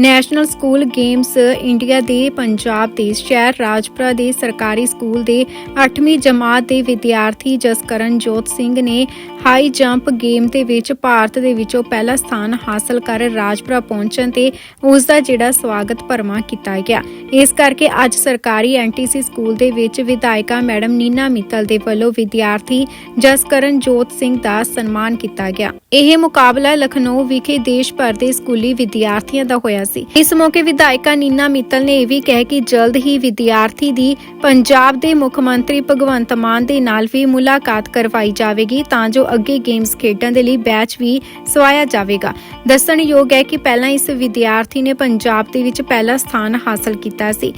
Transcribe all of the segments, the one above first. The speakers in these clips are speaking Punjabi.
ਨੈਸ਼ਨਲ ਸਕੂਲ ਗੇਮਸ ਇੰਡੀਆ ਦੇ ਪੰਜਾਬ ਦੇ ਸ਼ਹਿਰ ਰਾਜਪੁਰਾ ਦੇ ਸਰਕਾਰੀ ਸਕੂਲ ਦੇ 8ਵੀਂ ਜਮਾਤ ਦੇ ਵਿਦਿਆਰਥੀ ਜਸਕਰਨ ਜੋਤ ਸਿੰਘ ਨੇ ਹਾਈ ਜੰਪ ਗੇਮ ਦੇ ਵਿੱਚ ਭਾਰਤ ਦੇ ਵਿੱਚੋਂ ਪਹਿਲਾ ਸਥਾਨ ਹਾਸਲ ਕਰ ਰਾਜਪੁਰਾ ਪਹੁੰਚਣ ਤੇ ਉਸ ਦਾ ਜਿਹੜਾ ਸਵਾਗਤ ਭਰਮਾ ਕੀਤਾ ਗਿਆ। ਇਸ ਕਰਕੇ ਅੱਜ ਸਰਕਾਰੀ ਐਨਟੀਸੀ ਸਕੂਲ ਦੇ ਵਿੱਚ ਵਿਧਾਇਕਾ ਮੈਡਮ ਨੀਨਾ ਮਿੱਤਲ ਦੇ ਵੱਲੋਂ ਵਿਦਿਆਰਥੀ ਜਸਕਰਨ ਜੋਤ ਸਿੰਘ ਦਾ ਸਨਮਾਨ ਕੀਤਾ ਗਿਆ। ਇਹ ਮੁਕਾਬਲਾ ਲਖਨਊ ਵਿਖੇ ਦੇਸ਼ ਭਰ ਦੇ ਸਕੂਲੀ ਵਿਦਿਆਰਥੀਆਂ ਦਾ ਹੋਇਆ ਸੀ। ਇਸ ਮੌਕੇ ਵਿਧਾਇਕਾ ਨੀਨਾ ਮਿੱਤਲ ਨੇ ਇਹ ਵੀ ਕਿਹਾ ਕਿ ਜਲਦ ਹੀ ਵਿਦਿਆਰਥੀ ਦੀ ਪੰਜਾਬ ਦੇ ਮੁੱਖ ਮੰਤਰੀ ਭਗਵੰਤ ਮਾਨ ਦੇ ਨਾਲ ਵੀ ਮੁਲਾਕਾਤ ਕਰਵਾਈ ਜਾਵੇਗੀ ਤਾਂ ਜੋ ਅੱਗੇ ਗੇਮਸ ਖੇਡਣ ਦੇ ਲਈ ਬੈਚ ਵੀ ਸਵਾਇਆ ਜਾਵੇਗਾ। ਦੱਸਣਯੋਗ ਹੈ ਕਿ ਪਹਿਲਾਂ ਇਸ ਵਿਦਿਆਰਥੀ ਨੇ ਪੰਜਾਬ ਦੇ ਵਿੱਚ ਪਹਿਲਾ ਸਥਾਨ ਹਾਸਲ ਕੀਤਾ ਸੀ।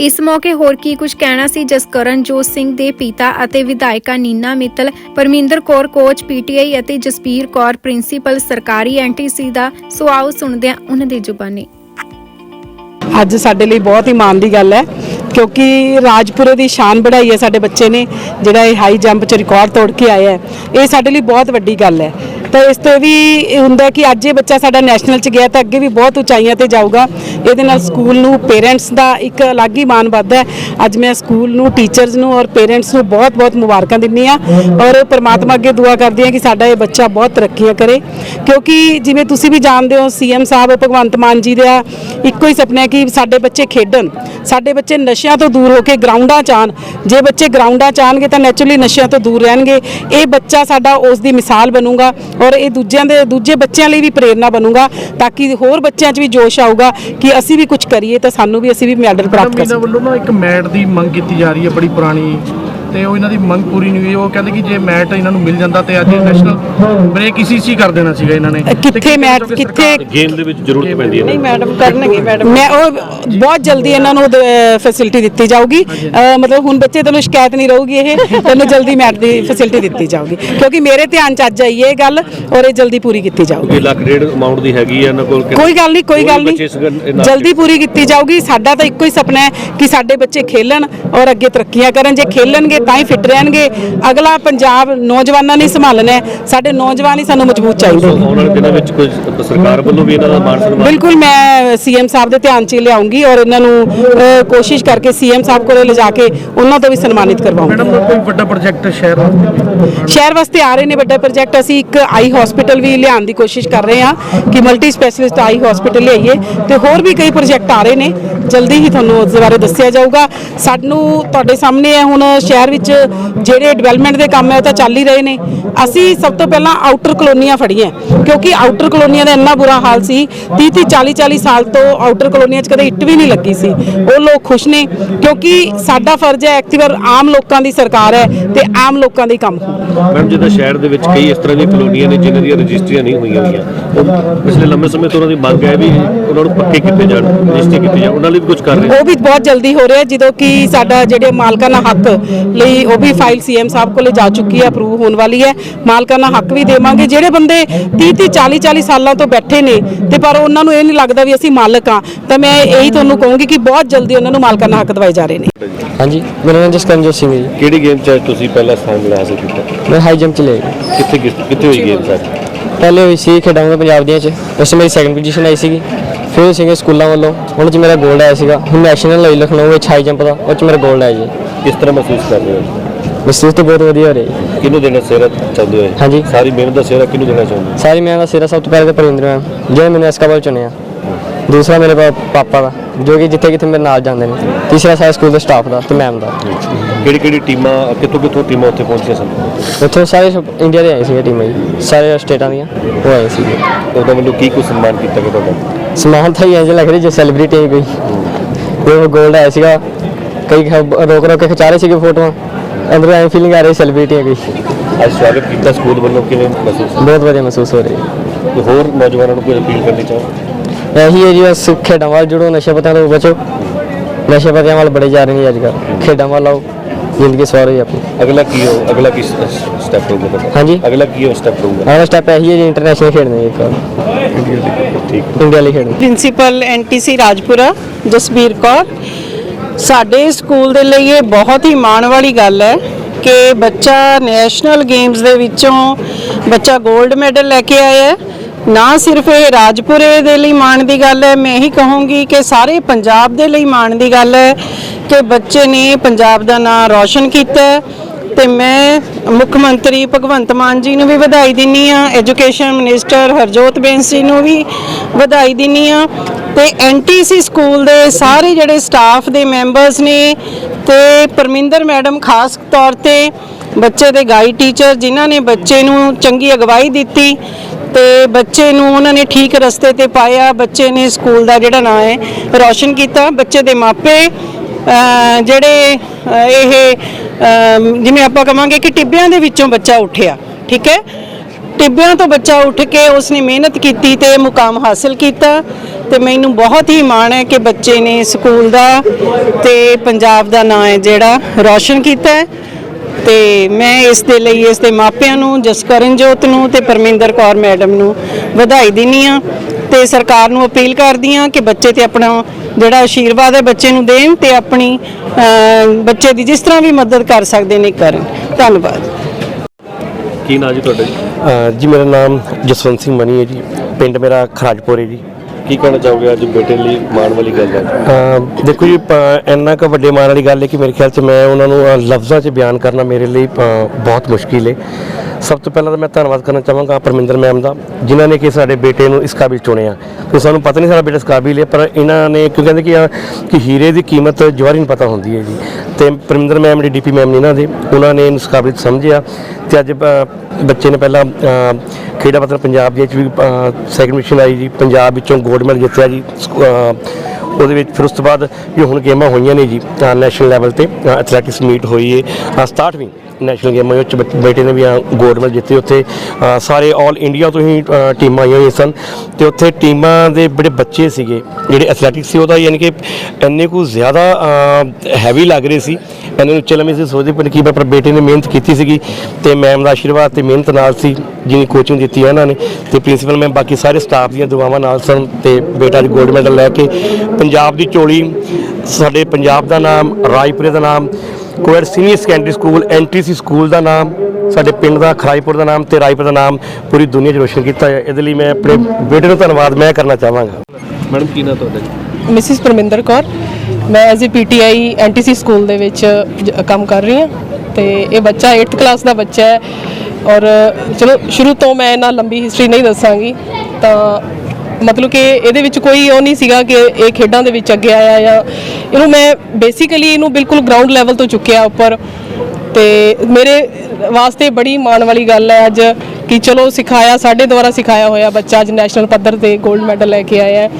ਇਸ ਮੌਕੇ ਹੋਰ ਕੀ ਕੁਝ ਕਹਿਣਾ ਸੀ? ਜਸਕਰਨ ਜੋਤ ਸਿੰਘ ਦੇ ਪਿਤਾ ਅਤੇ ਵਿਧਾਇਕਾ ਨੀਨਾ ਮਿੱਤਲ, ਪਰਮਿੰਦਰ ਕੌਰ ਕੋਚ, ਪੀਟੀਆਈ ਅਤੇ ਜਸਪੀਰ ਕੌਰ, ਪ੍ਰਿੰਸੀਪਲ ਸਰਕਾਰੀ ਐਨਟੀਸੀ ਦਾ ਸੋ ਆਓ ਸੁਣਦੇ ਹਾਂ ਉਹਨਾਂ ਦੀ ਜ਼ੁਬਾਨੀ। ਅੱਜ ਸਾਡੇ ਲਈ ਬਹੁਤ ਹੀ ਮਾਣ ਦੀ ਗੱਲ ਹੈ। ਕਿਉਂਕਿ ਰਾਜਪੁਰੇ ਦੀ ਸ਼ਾਨ ਵਧਾਈ ਹੈ ਸਾਡੇ ਬੱਚੇ ਨੇ, ਜਿਹੜਾ ਇਹ ਹਾਈ ਜੰਪ ਚ ਰਿਕਾਰਡ ਤੋੜ ਕੇ ਆਇਆ ਹੈ। ਇਹ ਸਾਡੇ ਲਈ ਬਹੁਤ ਵੱਡੀ ਗੱਲ ਹੈ। ਤਾਂ ਇਸ ਤੋਂ ਵੀ ਇਹ ਹੁੰਦਾ ਕਿ ਅੱਜ ਇਹ ਬੱਚਾ ਸਾਡਾ ਨੈਸ਼ਨਲ ਚ ਗਿਆ ਤਾਂ ਅੱਗੇ ਵੀ ਬਹੁਤ ਉਚਾਈਆਂ ਤੇ ਜਾਊਗਾ। ਇਹਦੇ ਨਾਲ ਸਕੂਲ ਨੂੰ ਪੇਰੈਂਟਸ ਦਾ ਇੱਕ ਅਲੱਗ ਹੀ ਮਾਣ ਵੱਧਦਾ ਅੱਜ ਮੈਂ ਸਕੂਲ ਨੂੰ ਟੀਚਰਸ ਨੂੰ ਔਰ ਪੇਰੈਂਟਸ ਨੂੰ ਬਹੁਤ-ਬਹੁਤ ਮੁਬਾਰਕਾਂ ਦਿੰਦੀ ਆ ਔਰ ਪਰਮਾਤਮਾ ਅੱਗੇ ਦੁਆ ਕਰਦੀ ਹਾਂ ਕਿ ਸਾਡਾ ਇਹ ਬੱਚਾ ਬਹੁਤ ਤਰੱਕੀਆਂ ਕਰੇ। ਕਿਉਂਕਿ ਜਿਵੇਂ ਤੁਸੀਂ ਵੀ ਜਾਣਦੇ ਹੋ ਸੀਐਮ ਸਾਹਿਬ, ਭਗਵੰਤ ਮਾਨ ਜੀ ਦਾ ਇੱਕੋ ਹੀ ਸੁਪਨਾ ਹੈ ਕਿ ਸਾਡੇ ਬੱਚੇ ਖੇਡਣ। ਸਾਡੇ ਬੱਚੇ ਨਸ਼ਿਆਂ ਤੋਂ ਦੂਰ ਹੋ ਕੇ ਗਰਾਊਂਡਾਂ 'ਚ ਆਉਣ। ਜੇ ਬੱਚੇ ਗਰਾਊਂਡਾਂ 'ਚ ਆਉਣਗੇ ਤਾਂ ਨੈਚੁਰਲੀ ਨਸ਼ਿਆਂ ਤੋਂ ਦੂਰ ਰਹਿਣਗੇ। ਇਹ ਬੱਚਾ ਸਾਡਾ ਉਸ ਦੀ ਮਿਸਾਲ ਬਣੂਗਾ ਔਰ ਇਹ ਦੂਜਿਆਂ ਦੇ ਦੂਜੇ ਬੱਚਿਆਂ ਲਈ ਵੀ ਪ੍ਰੇਰਨਾ ਬਣੂਗਾ ਤਾਂ ਕਿ ਹੋਰ ਬੱਚਿਆਂ 'ਚ ਵੀ ਜੋਸ਼ ਆਊਗਾ ਕਿ ਅਸੀਂ ਵੀ ਕੁਝ ਕਰੀਏ ਤਾਂ ਸਾਨੂੰ ਵੀ ਅਸੀਂ ਵੀ ਮੈਡਲ ਪ੍ਰਾਪਤ ਕਰ ਸਕੀਏ। ਵੱਲੋਂ ਨਾ ਇੱਕ ਮੈਟ ਦੀ ਮੰਗ ਕੀਤੀ ਜਾ ਰਹੀ ਹੈ ਬੜੀ ਪੁਰਾਣੀ ਤੇ ਉਹ ਇਹਨਾਂ ਦੀ ਮੰਗ ਪੂਰੀ ਨਹੀਂ ਹੋਈ। ਉਹ ਕਹਿੰਦੇ ਕਿ ਜੇ ਮੈਟ ਇਹਨਾਂ ਨੂੰ ਮਿਲ ਜਾਂਦਾ ਤੇ ਅੱਜ ਨੈਸ਼ਨਲ ਬ੍ਰੇਕ ਇਸੀ ਸੀ ਕਰ ਦੇਣਾ ਸੀਗਾ ਇਹਨਾਂ ਨੇ। ਕਿੱਥੇ ਕਹਿੰਦੇ ਕਿੱਥੇ ਗੇਮ ਦੇ ਵਿੱਚ ਜ਼ਰੂਰਤ ਪੈਂਦੀ ਹੈ। ਨਹੀਂ ਮੈਡਮ ਕਰਨਗੇ ਮੈਡਮ। ਮੈਂ ਉਹ ਬਹੁਤ ਜਲਦੀ ਇਹਨਾਂ ਨੂੰ ਫੈਸਿਲਿਟੀ ਦਿੱਤੀ ਜਾਊਗੀ। ਮਤਲਬ ਹੁਣ ਬੱਚੇ ਤੁਹਾਨੂੰ ਸ਼ਿਕਾਇਤ ਨਹੀਂ ਰਹੂਗੀ ਇਹ ਤੁਹਾਨੂੰ ਜਲਦੀ ਮੈਟ ਦੀ ਫੈਸਿਲਿਟੀ ਦਿੱਤੀ ਜਾਊਗੀ। ਕਿਉਂਕਿ ਮੇਰੇ ਧਿਆਨ ਚ ਅੱਜ ਆਈ ਇਹ ਗੱਲ ਔਰ ਇਹ ਜਲਦੀ ਪੂਰੀ ਕੀਤੀ ਜਾਊਗੀ। ਕਿ ਲੱਖ ਡੇਢ ਅਮਾਉਂਟ ਦੀ ਹੈਗੀ ਹੈ ਇਹਨਾਂ ਕੋਲ ਕੋਈ ਗੱਲ ਨਹੀਂ ਕੋਈ ਗੱਲ ਨਹੀਂ। ਜਲਦੀ ਪੂਰੀ ਕੀਤੀ ਜਾਊਗੀ। ਸਾਡਾ ਤਾਂ ਇੱਕੋ ਹੀ ਸੁਪਨਾ ਹੈ ਕਿ ਸਾਡੇ ਬੱਚੇ ਖੇਲਣ ਔਰ ਅੱਗੇ ਤਰੱਕੀਆਂ ਕਰਨ। ਜੇ ਖੇਲਣਗੇ ਤਾਂ ਹੀ ਫਿੱਟ ਰਹਿਣਗੇ। ਅਗਲਾ ਪੰਜਾਬ ਨੌਜਵਾਨਾਂ ਨੇ ਸੰਭਾਲਣਾ ਹੈ। ਸਾਡੇ ਨੌਜਵਾਨ ਹੀ ਸਾਨੂੰ ਮਜ਼ਬੂਤ ਚਾਹੀਦੇ ਨੇ। ਆਉਣ ਵਾਲੇ ਦਿਨਾਂ ਵਿੱਚ ਕੋਈ ਸਰਕਾਰ ਵੱਲੋਂ ਵੀ ਇਹਨਾਂ ਦਾ ਮਾਨ ਸਨਮਾਨ? ਬਿਲਕੁਲ ਮੈਂ ਸੀਐਮ ਸਾਹਿਬ ਦੇ ਧਿਆਨ 'ਚ ਲਿਆਉਂਗੀ ਔਰ ਇਹਨਾਂ ਨੂੰ ਕੋਸ਼ਿਸ਼ ਕਰਕੇ ਸੀਐਮ ਸਾਹਿਬ ਕੋਲੇ ਲਿਜਾ ਕੇ ਉਹਨਾਂ ਤੋਂ ਵੀ ਸਨਮਾਨਿਤ ਕਰਵਾਉਂਗੀ। ਮੈਡਮ ਕੋਈ ਵੱਡਾ ਪ੍ਰੋਜੈਕਟ ਸ਼ਹਿਰ ਵਾਸਤੇ ਸ਼ਹਿਰ ਵਾਸਤੇ ਆ ਰਹੇ ਨੇ ਵੱਡਾ ਪ੍ਰੋਜੈਕਟ। ਅਸੀਂ ਇੱਕ ਆਈ ਹਸਪੀਟਲ ਵੀ ਲਿਆਉਣ ਦੀ ਕੋਸ਼ਿਸ਼ ਕਰ ਰਹੇ ਹਾਂ ਕਿ ਮਲਟੀ ਸਪੈਸ਼ਲਿਸਟ ਆਈ ਹਸਪੀਟਲ ਲਿਆਈਏ ਤੇ ਹੋਰ ਵੀ ਕਈ ਪ੍ਰੋਜੈਕਟ ਆ ਰਹੇ ਨੇ। ਜਲਦੀ ਹੀ ਤੁਹਾਨੂੰ ਉਸ ਬਾਰੇ ਦੱਸਿਆ ਜਾਊਗਾ। ਸਾਨੂੰ ਤੁਹਾਡੇ ਸਾਹਮਣੇ ਹੈ ਹੁਣ ਸ਼ਹਿਰ ਵਿੱਚ ਜਿਹੜੇ ਡਿਵੈਲਪਮੈਂਟ ਦੇ ਕੰਮ ਹੈ ਉਹ ਤਾਂ ਚੱਲ ਹੀ ਰਹੇ ਨੇ। ਅਸੀਂ ਸਭ ਤੋਂ ਪਹਿਲਾਂ ਆਊਟਰ ਕਲੋਨੀਆਂ ਫੜੀਆਂ ਕਿਉਂਕਿ ਆਊਟਰ ਕਲੋਨੀਆਂ ਦਾ ਇੰਨਾ ਬੁਰਾ ਹਾਲ ਸੀ। 30 30 40 40 ਸਾਲ ਤੋਂ ਆਊਟਰ ਕਲੋਨੀਆਂ 'ਚ ਕਦੇ ਇੱਟ ਵੀ ਨਹੀਂ ਲੱਗੀ ਸੀ। ਉਹ ਲੋਕ ਖੁਸ਼ ਨੇ, ਕਿਉਂਕਿ ਸਾਡਾ ਫਰਜ਼ ਹੈ ਐਕਟਿਵਰ ਆਮ ਲੋਕਾਂ ਦੀ ਸਰਕਾਰ ਹੈ ਤੇ ਆਮ ਲੋਕਾਂ ਦੇ ਕੰਮ ਹੋਣ ਮੈਮ, ਜਿੱਦਾਂ ਸ਼ਹਿਰ ਦੇ ਵਿੱਚ ਕਈ ਇਸ ਤਰ੍ਹਾਂ ਦੀਆਂ ਕਲੋਨੀਆਂ ਨੇ ਜਿਨ੍ਹਾਂ ਦੀਆਂ ਰਜਿਸਟਰੀਆਂ ਨਹੀਂ ਹੋਈਆਂ ਹੋਈਆਂ। ਪਿਛਲੇ ਲੰਬੇ ਸਮੇਂ ਤੋਂ ਉਹਨਾਂ ਦੀ ਮੰਗ ਹੈ ਵੀ ਉਹਨਾਂ ਨੂੰ ਪੱਕੇ ਕੀਤੇ ਜਾਣ, ਰਜਿਸਟਰੀ ਕੀਤੀ ਜਾਣ। ਉਹਨਾਂ ਵੀ ਕੁਝ ਕਰ ਰਹੇ ਉਹ ਵੀ ਬਹੁਤ ਜਲਦੀ ਹੋ ਰਿਹਾ ਜਦੋਂ ਕਿ ਸਾਡਾ ਜਿਹੜੇ ਮਾਲਕਾਨਾ ਹੱਕ ਲਈ ਉਹ ਵੀ ਫਾਈਲ ਸੀਐਮ ਸਾਹਿਬ ਕੋਲੇ ਜਾ ਚੁੱਕੀ ਹੈ ਅਪਰੂਵ ਹੋਣ ਵਾਲੀ ਹੈ। ਮਾਲਕਾਨਾ ਹੱਕ ਵੀ ਦੇਵਾਂਗੇ। ਜਿਹੜੇ ਬੰਦੇ 30 30 40 40 ਸਾਲਾਂ ਤੋਂ ਬੈਠੇ ਨੇ ਤੇ ਪਰ ਉਹਨਾਂ ਨੂੰ ਇਹ ਨਹੀਂ ਲੱਗਦਾ ਵੀ ਅਸੀਂ ਮਾਲਕ ਆ ਤਾਂ ਮੈਂ ਇਹੀ ਤੁਹਾਨੂੰ ਕਹੂੰਗੀ ਕਿ ਬਹੁਤ ਜਲਦੀ ਉਹਨਾਂ ਨੂੰ ਮਾਲਕਾਨਾ ਹੱਕ ਦਿਵਾਏ ਜਾ ਰਹੇ ਨੇ। ਹਾਂਜੀ ਮੇਰਾ ਨਾਮ ਜਸਕਰਨਜੋਤ ਸਿੰਘ ਹੈ ਜੀ। ਕਿਹੜੀ ਗੇਮ 'ਚ ਤੁਸੀਂ ਪਹਿਲਾ ਸਥਾਨ ਮਿਲਾ ਹਾਸਲ ਕੀਤਾ? ਮੈਂ ਹਾਈ ਜੰਪ ਚ ਲਿਆ ਜੀ। ਕਿੱਥੇ ਕਿੱਥੇ ਹੋਈ ਗੇਮ ਸਰ ਪਹਿਲੇ ਹੋਈ ਸੀ ਖੇਡਾਂਗਾ ਪੰਜਾਬ ਦੀਆਂ ਚ। ਉਸ 'ਚ ਮੇਰੀ ਸੈਕੰਡ ਪੋਜੀਸ਼ਨ ਆਈ ਸੀਗੀ। ਫਿਰ ਸੀਗੇ ਸਕੂਲਾਂ ਵੱਲੋਂ। ਉਹਨਾਂ 'ਚ ਮੇਰਾ 골ਡ ਆਇਆ ਸੀਗਾ। ਹੁਣ ਨੈਸ਼ਨਲ ਲਈ ਲਖਨਊ ਵਿੱਚ ਹਾਈ ਜੰਪ ਦਾ। ਉਹ 'ਚ ਮੇਰਾ 골ਡ ਆਇਆ ਜੀ। ਕਿਸ ਤਰ੍ਹਾਂ ਮਹਿਸੂਸ ਕਰ ਰਹੇ ਹੋ? ਮਹਿਸੂਸ ਤਾਂ ਬਹੁਤ ਵਧੀਆ ਹੋ ਰਿਹਾ ਜੀ। ਕਿਹਨੂੰ ਦੇਣਾ ਸਿਹਰਾ ਚਾਹੁੰਦੇ ਹੋ? ਹਾਂਜੀ। ਸਾਰੀ ਮਿਹਨਤ ਦਾ ਸਿਹਰਾ ਕਿਹਨੂੰ ਦੇਣਾ ਚਾਹੁੰਦੇ ਹੋ? ਸਾਰੀ ਮੈਂ ਦਾ ਸਿਰਾ ਸਭ ਤੋਂ ਪਹਿਲੇ ਤਾਂ ਪਰਿੰਦਰ ਮੈਮ। ਜਿਹਨੇ ਮੈਨੂੰ ਇਸ ਕਾਬਲ ਚੁਣਿਆ। ਦੂਸਰਾ ਮੇਰੇ ਪਾ- ਪਾਪਾ ਦਾ ਜੋ ਕਿ ਜਿੱਥੇ ਕਿਤੇ ਮੇਰੇ ਨਾਲ ਜਾਂਦੇ ਨੇ। ਤੀਸਰਾ ਸਾਰੇ ਸਕੂਲ ਦੇ ਸਟਾਫ ਦਾ ਤੇ ਮੈਮ ਦਾ। ਕਿਹੜੀ ਕਿਹੜੀ ਟੀਮਾਂ ਕਿੱਥੋਂ ਕਿੱਥੋਂ ਟੀਮਾਂ ਉੱਥੇ ਪਹੁੰਚੀਆਂ ਸਨ? ਉੱਥੋਂ ਸਾਰੇ ਇੰਡੀਆ ਦੇ ਆਏ ਸੀਗੇ ਟੀਮਾਂ ਜੀ। ਸਾਰੇ ਸਟੇਟਾਂ ਦੀਆਂ ਉਹ ਆਏ ਸੀਗੇ। ਉਹਦਾ ਵੱਲੋਂ ਕੀ ਕੁਝ ਸਨਮਾਨ ਕੀਤਾ ਗਿਆ ਤੁਹਾਡਾ? ਸਮਾਨ ਤਾਂ ਹੀ ਇੰਜ ਲੱਗ ਰਿਹਾ ਜੇ ਸੈਲੀਬ੍ਰਿਟੀ ਹੈ ਕੋਈ। ਉਹ 골ਡ ਆਇਆ ਸੀਗਾ। ਕਈ ਖ- ਰੋਕ ਰੋਕ ਕੇ ਖਿਚਾ ਰਹੇ ਸੀਗੇ ਫੋਟੋਆਂ। ਅੰਦਰੋਂ ਐਂ ਫੀਲਿੰਗ ਆ ਰਹੀ ਸੈਲੀਬ੍ਰਿਟੀ ਹੈ ਕੋਈ। ਅੱਜ ਸਵਾਗਤ ਕੀਤਾ ਸਕੂਲ ਵੱਲੋਂ ਕਿਵੇਂ ਮਹਿਸੂਸ ਬਹੁਤ ਵਧੀਆ ਮਹਿਸੂਸ ਹੋ ਰਹੀ। ਹੈ ਤੇ ਹੋਰ ਨੌਜਵਾਨਾਂ ਨੂੰ ਕੋਈ ਅਪੀਲ ਕਰਨੀ ਚਾਹੋ? ਇਹੀ ਹੈ ਜੀ ਬਸ ਖੇਡਾਂ ਵੱਲ ਜੁੜੋ ਨਸ਼ੇ ਪੱਤਿਆਂ ਤੋਂ ਬਚੋ। ਨਸ਼ੇ ਪੱਤਿਆਂ ਵੱਲ ਬੜੇ ਜਾ ਰਹੇ ਨੇ ਅੱਜ ਕੱਲ੍ਹ। ਖੇਡਾਂ ਵੱਲ ਆਓ ਜ਼ਿੰਦਗੀ ਸਵਾਰੋ ਜੀ ਆਪਣੀ। ਅਗਲਾ ਕੀ ਹੋ ਅਗਲਾ ਕੀ ਸਟੈਪ ਹੋਊਗਾ ਤੁਹਾਡਾ? ਹਾਂਜੀ। ਅਗਲਾ ਕੀ ਹੋ ਸਟੈਪ ਹੋਊਗਾ? ਅਗਲਾ ਸਟੈਪ ਇਹੀ ਹੈ ਜੀ ਇੰਟਰਨੈਸ਼ਨਲ ਖੇਡਣੇ ਜੀ ਇੱਕ ਵਾਰ। ਠੀਕ। ਇੰਡੀਆ ਲਈ ਖੇਡਣੇ। Principal NTC Rajpura Jasbir Kaur. ਸਾਡੇ ਸਕੂਲ ਦੇ ਲਈ ਇਹ ਬਹੁਤ ਹੀ ਮਾਣ ਵਾਲੀ ਗੱਲ ਹੈ ਕਿ ਬੱਚਾ ਨੈਸ਼ਨਲ ਗੇਮਸ ਦੇ ਵਿੱਚੋਂ ਬੱਚਾ 골ਡ ਮੈਡਲ ਲੈ ਕੇ ਆਇਆ ਹੈ। ਨਾ ਸਿਰਫ ਇਹ ਰਾਜਪੁਰੇ ਦੇ ਲਈ ਮਾਣ ਦੀ ਗੱਲ ਹੈ ਮੈਂ ਇਹੀ ਕਹੂੰਗੀ ਕਿ ਸਾਰੇ ਪੰਜਾਬ ਦੇ ਲਈ ਮਾਣ ਦੀ ਗੱਲ ਹੈ ਕਿ ਬੱਚੇ ਨੇ ਪੰਜਾਬ ਦਾ ਨਾਮ ਰੌਸ਼ਨ ਕੀਤਾ ਹੈ। ਤੇ ਮੈਂ ਮੁੱਖ ਮੰਤਰੀ ਭਗਵੰਤ ਮਾਨ ਜੀ ਨੂੰ ਵੀ ਵਧਾਈ ਦਿੰਨੀ ਆ ਐਜੂਕੇਸ਼ਨ ਮਿਨਿਸਟਰ ਹਰਜੋਤ ਬੈਂਸ ਜੀ ਨੂੰ ਵੀ ਵਧਾਈ ਦਿੰਨੀ ਆ ਤੇ ਐਨਟੀਸੀ ਸਕੂਲ ਦੇ ਸਾਰੇ ਜਿਹੜੇ ਸਟਾਫ ਦੇ ਮੈਂਬਰਸ ਨੇ ਤੇ ਪਰਮਿੰਦਰ ਮੈਡਮ ਖਾਸ ਤੌਰ ਤੇ ਬੱਚੇ ਦੇ ਗਾਈਡ ਟੀਚਰ ਜਿਨ੍ਹਾਂ ਨੇ ਬੱਚੇ ਨੂੰ ਚੰਗੀ ਅਗਵਾਈ ਦਿੱਤੀ ਤੇ ਬੱਚੇ ਨੂੰ ਉਹਨਾਂ ਨੇ ਠੀਕ ਰਸਤੇ ਤੇ ਪਾਇਆ, ਬੱਚੇ ਨੇ ਸਕੂਲ ਦਾ ਜਿਹੜਾ ਨਾਂ ਹੈ ਰੌਸ਼ਨ ਕੀਤਾ, ਬੱਚੇ ਦੇ ਮਾਪੇ ਜਿਹੜੇ ਇਹ ਜਿਵੇਂ ਆਪਾਂ ਕਵਾਂਗੇ ਕਿ ਟਿੱਬਿਆਂ ਦੇ ਵਿੱਚੋਂ ਬੱਚਾ ਉੱਠਿਆ, ਠੀਕ ਹੈ? ਟਿੱਬਿਆਂ ਤੋਂ ਬੱਚਾ ਉੱਠ ਕੇ ਉਸਨੇ ਮਿਹਨਤ ਕੀਤੀ ਤੇ ਮੁਕਾਮ ਹਾਸਲ ਕੀਤਾ ਤੇ ਮੈਨੂੰ ਬਹੁਤ ਹੀ ਮਾਣ ਹੈ ਕਿ ਬੱਚੇ ਨੇ ਸਕੂਲ ਦਾ ਤੇ ਪੰਜਾਬ ਦਾ ਨਾਂ ਹੈ ਜਿਹੜਾ, ਰੌਸ਼ਨ ਕੀਤਾ ਹੈ। ਤੇ ਮੈਂ ਇਸ ਦੇ ਲਈ, ਇਸ ਦੇ ਮਾਪਿਆਂ ਨੂੰ, ਜਸਕਰਨਜੋਤ ਨੂੰ ਤੇ ਪਰਮਿੰਦਰ ਕੌਰ ਮੈਡਮ ਨੂੰ ਵਧਾਈ ਦਿੰਨੀ ਆ ਤੇ ਸਰਕਾਰ ਨੂੰ ਅਪੀਲ ਕਰਦੀ ਆ ਕਿ ਬੱਚੇ ਤੇ ਆਪਣਾ ਜਿਹੜਾ ਆਸ਼ੀਰਵਾਦ ਹੈ ਬੱਚੇ ਨੂੰ ਦੇਣ ਤੇ ਆਪਣੀ ਬੱਚੇ ਦੀ ਜਿਸ ਤਰ੍ਹਾਂ ਵੀ ਮਦਦ ਕਰ ਸਕਦੇ ਨੇ ਕਰਨ। ਧੰਨਵਾਦ। ਕੀ ਨਾਂ ਜੀ ਤੁਹਾਡਾ ਜੀ? ਜੀ ਮੇਰਾ ਨਾਮ ਜਸਵੰਤ ਸਿੰਘ ਮਨੀ ਹੈ ਜੀ। ਪਿੰਡ ਮੇਰਾ ਖਰਾਜਪੁਰ ਹੈ ਜੀ। ਕੀ ਕਹਿਣਾ ਚਾਹੋਗੇ ਅੱਜ ਬੇਟੇ ਲਈ ਮਾਣ ਵਾਲੀ ਗੱਲ ਹੈ? ਅ, ਦੇਖੋ ਜੀ ਪ- ਇੰਨਾ ਕੁ ਵੱਡੇ ਮਾਣ ਵਾਲੀ ਗੱਲ ਹੈ ਕਿ ਮੇਰੇ ਖਿਆਲ 'ਚ ਮੈਂ ਉਹਨਾਂ ਨੂੰ ਲਫ਼ਜ਼ਾਂ 'ਚ ਬਿਆਨ ਕਰਨਾ ਮੇਰੇ ਲਈ ਬਹੁਤ ਮੁਸ਼ਕਿਲ ਹੈ। ਸਭ ਤੋਂ ਪਹਿਲਾਂ ਤਾਂ ਮੈਂ ਧੰਨਵਾਦ ਕਰਨਾ ਚਾਹਾਂਗਾ ਪਰਮਿੰਦਰ ਮੈਮ ਦਾ ਜਿਨ੍ਹਾਂ ਨੇ ਕਿ ਸਾਡੇ ਬੇਟੇ ਨੂੰ ਇਸ ਕਾਬਿਲ ਚੁਣਿਆ। ਕਿ ਸਾਨੂੰ ਪਤਾ ਨਹੀਂ ਸਾਡਾ ਬੇਟਾ ਇਸ ਕਾਬਿਲ ਹੈ ਪਰ ਇਹਨਾਂ ਨੇ ਕਿਉਂ ਕਹਿੰਦੇ ਕਿ ਕਿ ਹੀਰੇ ਦੀ ਕੀਮਤ ਜਵਾਹਰੀ ਨੂੰ ਪਤਾ ਹੁੰਦੀ ਹੈ ਜੀ। ਤੇ ਪਰਮਿੰਦਰ ਮੈਮ ਦੀ ਡੀਪੀ ਮੈਮ ਨੇ ਇਹਨਾਂ ਦੇ ਉਹਨਾਂ ਨੇ ਇਸ ਕਾਬਿਲ ਸਮਝਿਆ। ਤੇ ਅੱਜ ਬੱਚੇ ਨੇ ਪਹਿਲਾਂ ਅ, ਖੇਡਾਂ ਪੱਤਰ ਪੰਜਾਬ ਦੇ ਵਿੱਚ ਵੀ ਸੈਕੰਡ ਮਿਸ਼ਨ ਆਈ ਜੀ। ਪੰਜਾਬ ਵਿੱਚੋਂ ਗੋਲਡ ਮੈਡਲ ਜਿੱਤਿਆ ਜੀ। ਸਕੂ- ਉਹਦੇ ਵਿੱਚ ਫਿਰ ਉਸ ਤੋਂ ਬਾਅਦ ਜੋ ਹੁਣ ਗੇਮਾਂ ਹੋਈਆਂ ਨੇ ਜੀ ਨੈਸ਼ਨਲ ਲੈਵਲ ਤੇ ਐਥਲੈਟਿਕਸ ਮੀਟ ਹੋਈ ਹੈ ਅ, 67ਵੀਂ ਨੈਸ਼ਨਲ ਗੇਮਾਂ ਵਿੱਚ ਬੇਟੇ ਨੇ ਵੀ ਆ ਗੋਲਡ ਮੈਡਲ ਜਿੱਤੇ ਉੱਥੇ। ਸਾਰੇ ਆਲ ਇੰਡੀਆ ਤੋਂ ਹੀ ਟੀਮਾਂ ਆਈਆਂ ਹੋਈਆਂ ਸਨ। ਤੇ ਉੱਥੇ ਟੀਮਾਂ ਦੇ ਬੜੇ ਬੱਚੇ ਸੀਗੇ, ਜਿਹੜੇ ਐਥਲੈਟਿਕਸ ਸੀ, ਉਹਦਾ ਯਾਨੀ ਕਿ ਇੰਨੇ ਕੋ ਜ਼ਿਆਦਾ ਹੈਵੀ ਲੱਗ ਰਹੇ ਸੀ। ਇਹਨਾਂ ਨੂੰ ਚਲਮੇ ਸੀ ਸੋਚਦੇ, ਪਰ ਕੀ ਪਰ ਬੇਟੇ ਨੇ ਮਿਹਨਤ ਕੀਤੀ ਸੀਗੀ। ਤੇ ਮੈਮ ਦਾ ਆਸ਼ੀਰਵਾਦ ਤੇ ਮਿਹਨਤ ਨਾਲ ਸੀ, ਜਿਹਨੇ ਕੋਚਿੰਗ ਦਿੱਤੀ ਹੈ ਉਹਨਾਂ ਨੇ। ਤੇ ਪ੍ਰਿੰਸੀਪਲ ਮੈਮ ਬਾਕੀ ਸਾਰੇ ਸਟਾਫ ਦੀਆਂ ਦੁਆਵਾਂ ਨਾਲ ਸਨ। ਤੇ ਬੇਟਾ ਜੀ ਗੋਲਡ ਮੈਡਲ ਲੈ ਕੇ ਪੰਜਾਬ ਦੀ ਝੋਲੀ, ਸਾਡੇ ਪੰਜਾਬ ਦਾ ਨਾਮ ਰਾਜਪੁਰੇ ਦਾ ਨਾਮ core senior secondary school NTC school ਦਾ ਨਾਮ ਸਾਡੇ ਪਿੰਡ ਦਾ ਖਰਾਈਪੁਰ ਦਾ ਨਾਮ ਤੇ ਰਾਜਪੁਰ ਦਾ ਨਾਮ ਪੂਰੀ ਦੁਨੀਆ 'ਚ ਰੋਸ਼ਨ ਕੀਤਾ ਹੈ ਇਹਦੇ ਲਈ ਮੈਂ ਆਪਣੇ ਬੇਟੇ ਨੂੰ ਧੰਨਵਾਦ ਮੈਂ ਕਰਨਾ ਚਾਹਾਂਗਾ। ਮੈਡਮ ਕੀ ਨਾਂ ਤੁਹਾਡਾ? ਜੀ ਮਿਸਿਸ ਪਰਮਿੰਦਰ ਕੌਰ। ਮੈਂ as a P T I N T C school ਦੇ ਵਿੱਚ ਕੰਮ ਕਰ ਰਹੀ ਹਾਂ ਤੇ ਇਹ ਬੱਚਾ 8th ਕਲਾਸ ਦਾ ਬੱਚਾ ਹੈ ਔਰ ਚਲੋ ਸ਼ੁਰੂ ਤੋਂ ਮੈਂ ਇਹਨਾਂ ਲੰਬੀ ਹਿਸਟਰੀ ਨਹੀਂ ਦੱਸਾਂਗੀ ਤਾਂ ਮਤਲਬ ਕਿ ਇਹਦੇ ਵਿੱਚ ਕੋਈ ਉਹ ਨਹੀਂ ਸੀਗਾ ਕਿ ਇਹ ਖੇਡਾਂ ਦੇ ਵਿੱਚ ਅੱਗੇ ਆਇਆ ਜਾਂ ਇਹਨੂੰ ਮੈਂ ਬੇਸਿਕਲੀ ਇਹਨੂੰ ਬਿਲਕੁਲ ਗਰਾਊਂਡ ਲੈਵਲ ਤੋਂ ਚੁੱਕਿਆ ਉੱਪਰ। ਤੇ ਮੇਰੇ ਵਾਸਤੇ ਬੜੀ ਮਾਣ ਵਾਲੀ ਗੱਲ ਹੈ ਅੱਜ ਕਿ ਚਲੋ ਸਿਖਾਇਆ, ਸਾਡੇ ਦੁਆਰਾ ਸਿਖਾਇਆ ਹੋਇਆ ਬੱਚਾ ਅੱਜ ਨੈਸ਼ਨਲ ਪੱਧਰ ਤੇ 골ਡ ਮੈਡਲ ਲੈ ਕੇ ਆਇਆ ਹੈ।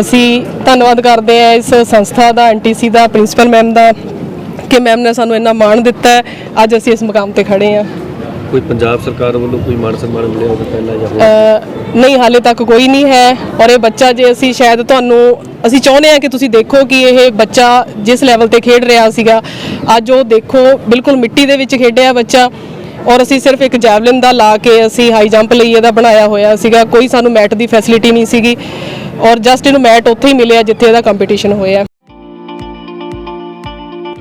ਅਸੀਂ ਧੰਨਵਾਦ ਕਰਦੇ ਹਾਂ ਇਸ ਸੰਸਥਾ ਦਾ ਐਨਟੀਸੀ ਦਾ ਪ੍ਰਿੰਸੀਪਲ ਮੈਮ ਦਾ ਕਿ ਮੈਮ ਨੇ ਸਾਨੂੰ ਇੰਨਾ ਮਾਣ ਦਿੱਤਾ ਅੱਜ ਅਸੀਂ ਇਸ ਮੁਕਾਮ ਤੇ ਖੜੇ ਹਾਂ। ਕੋਈ ਪੰਜਾਬ ਸਰਕਾਰ ਵੱਲੋਂ ਕੋਈ ਮਾਣ ਸਨਮਾਨ ਮਿਲਿਆ ਹੋਵੇ ਪਹਿਲਾਂ ਜਾਂ ਹੁਣ? ਨਹੀਂ, ਹਾਲੇ ਤੱਕ ਕੋਈ ਨਹੀਂ ਹੈ। ਔਰ ਇਹ ਬੱਚਾ ਜੇ ਅਸੀਂ ਸ਼ਾਇਦ ਤੁਹਾਨੂੰ, ਅਸੀਂ ਚਾਹੁੰਦੇ ਹਾਂ ਕਿ ਤੁਸੀਂ ਦੇਖੋ ਕਿ ਇਹ ਬੱਚਾ ਜਿਸ ਲੈਵਲ ਤੇ ਖੇਡ ਰਿਹਾ ਸੀਗਾ, ਅੱਜ ਉਹ ਦੇਖੋ, ਬਿਲਕੁਲ ਮਿੱਟੀ ਦੇ ਵਿੱਚ ਖੇਡਿਆ ਬੱਚਾ। ਔਰ ਅਸੀਂ ਸਿਰਫ ਇੱਕ ਜੈਵਲਿਨ ਦਾ ਲਾ ਕੇ ਅਸੀਂ ਹਾਈ ਜੰਪ ਲਈ ਇਹਦਾ ਬਣਾਇਆ ਹੋਇਆ ਸੀਗਾ। ਕੋਈ ਸਾਨੂੰ ਮੈਟ ਦੀ ਫੈਸਿਲਿਟੀ ਨਹੀਂ ਸੀਗੀ। ਔਰ ਜਸਟ ਇਹਨੂੰ ਮੈਟ ਉੱਥੇ ਹੀ ਮਿਲਿਆ ਜਿੱਥੇ ਇਹਦਾ ਕੰਪੀਟੀਸ਼ਨ ਹੋਇਆ।